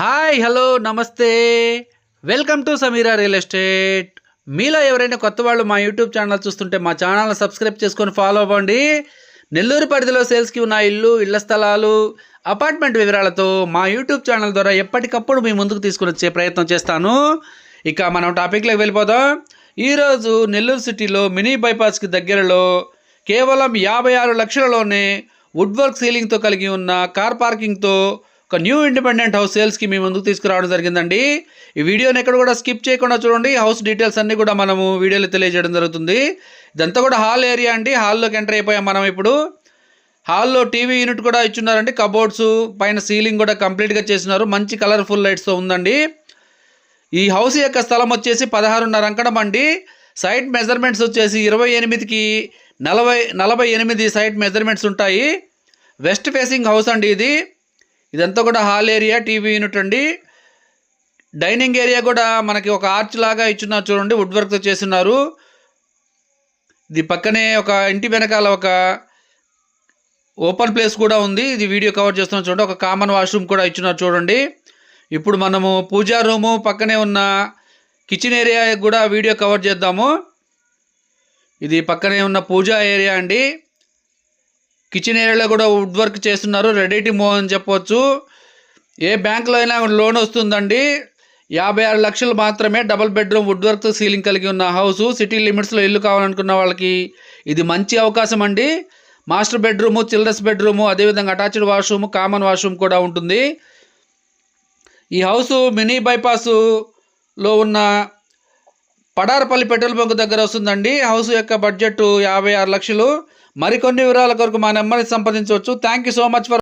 Hi hello నమస్తే. Welcome to Sameera real estate. మీలో ఎవరైనా కొత్త వాళ్ళు మా యూట్యూబ్ ఛానల్ చూస్తుంటే మా ఛానల్ని సబ్స్క్రైబ్ చేసుకొని ఫాలో అవ్వండి. నెల్లూరు పరిధిలో సేల్స్కి ఉన్న ఇల్లు ఇళ్ళ స్థలాలు అపార్ట్మెంట్ వివరాలతో మా యూట్యూబ్ ఛానల్ ద్వారా ఎప్పటికప్పుడు మీ ముందుకు తీసుకుని వచ్చే ప్రయత్నం చేస్తాను. ఇక మనం టాపిక్లోకి వెళ్ళిపోదాం. ఈరోజు నెల్లూరు సిటీలో మినీ బైపాస్కి దగ్గరలో కేవలం యాభై ఆరు లక్షలలోనే వుడ్ వర్క్ సీలింగ్తో కలిగి ఉన్న కార్ పార్కింగ్తో ఒక న్యూ ఇండిపెండెంట్ హౌస్ సేల్స్కి మీ ముందుకు తీసుకురావడం జరిగిందండి. ఈ వీడియోని ఎక్కడ కూడా స్కిప్ చేయకుండా చూడండి. హౌస్ డీటెయిల్స్ అన్నీ కూడా మనము వీడియోలో తెలియజేయడం జరుగుతుంది. ఇదంతా కూడా హాల్ ఏరియా అండి. హాల్లోకి ఎంటర్ అయిపోయాం మనం ఇప్పుడు. హాల్లో టీవీ యూనిట్ కూడా ఇచ్చున్నారండి. కబోర్డ్స్ పైన సీలింగ్ కూడా కంప్లీట్గా చేసినారు. మంచి కలర్ఫుల్ లైట్స్తో ఉందండి. ఈ హౌస్ యొక్క స్థలం వచ్చేసి పదహారున్నర అంకణం అండి. సైట్ మెజర్మెంట్స్ వచ్చేసి ఇరవై ఎనిమిదికి నలభై నలభై ఎనిమిది సైట్ మెజర్మెంట్స్ ఉంటాయి. వెస్ట్ ఫేసింగ్ హౌస్ అండి ఇది. ఇదంతా కూడా హాల్ ఏరియా టీవీ యూనిట్ అండి. డైనింగ్ ఏరియా కూడా మనకి ఒక ఆర్చ్ లాగా ఇచ్చున్నారు చూడండి వుడ్ వర్క్తో చేస్తున్నారు. ఇది పక్కనే ఒక ఇంటి వెనకాల ఒక ఓపెన్ ప్లేస్ కూడా ఉంది. ఇది వీడియో కవర్ చేస్తున్నాం చూడండి ఒక కామన్ వాష్రూమ్ కూడా ఇచ్చున్నారు చూడండి. ఇప్పుడు మనము పూజా రూము పక్కనే ఉన్న కిచెన్ ఏరియా కూడా వీడియో కవర్ చేద్దాము. ఇది పక్కనే ఉన్న పూజా ఏరియా అండి. కిచెన్ ఏరియాలో కూడా వుడ్ వర్క్ చేస్తున్నారు. రెడీ టు మూవ్ అని చెప్పొచ్చు. ఏ బ్యాంకులో అయినా లోన్ వస్తుందండి. యాభై ఆరు లక్షలు మాత్రమే double bedroom wood work ceiling కలిగి ఉన్న హౌస్. సిటీ లిమిట్స్లో ఇల్లు కావాలనుకున్న వాళ్ళకి ఇది మంచి అవకాశం అండి. మాస్టర్ బెడ్రూము చిల్డ్రన్స్ బెడ్రూము అదేవిధంగా అటాచ్డ్ వాష్రూమ్ కామన్ వాష్రూమ్ కూడా ఉంటుంది. ఈ హౌస్ మినీ బైపాస్లో ఉన్న పడారపల్లి పెట్రోల్ బంక్ దగ్గర వస్తుందండి. హౌస్ యొక్క బడ్జెట్ యాభై ఆరు లక్షలు. మరికొన్ని వివరాల కొరకు మా నెంబర్ని సంప్రదించవచ్చు. Thank you so much for